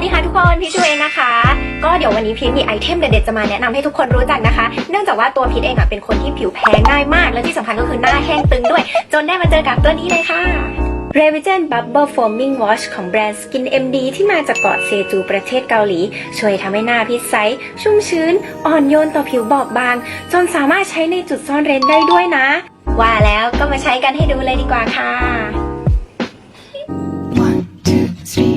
วัสดีค่ะทุกคนพีชชูเองนะคะ ก็เดี๋ยววันนี้พีชมีไอเทมเด็ดๆจะมาแนะนำให้ทุกคนรู้จักนะคะ เนื่องจากว่าตัวพีชเองอะเป็นคนที่ผิวแพ้ง่ายมาก และที่สำคัญก็คือหน้าแห้งตึงด้วย จนได้มาเจอกับตัวนี้เลยค่ะ r e v i g e n Bubble Foaming Wash ของแบรนด์ Skin MD ที่มาจากเกาะเซจูประเทศเกาหลี ช่วยทำให้หน้าพิษใส ชุ่มชื้น อ่อนโยนต่อผิวบอบบาง จนสามารถใช้ในจุดซ่อนเร้นได้ด้วยนะ ว่าแล้วก็มาใช้กันให้ดูเลยดีกว่าค่ะ One, two, three,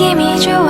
秘密就。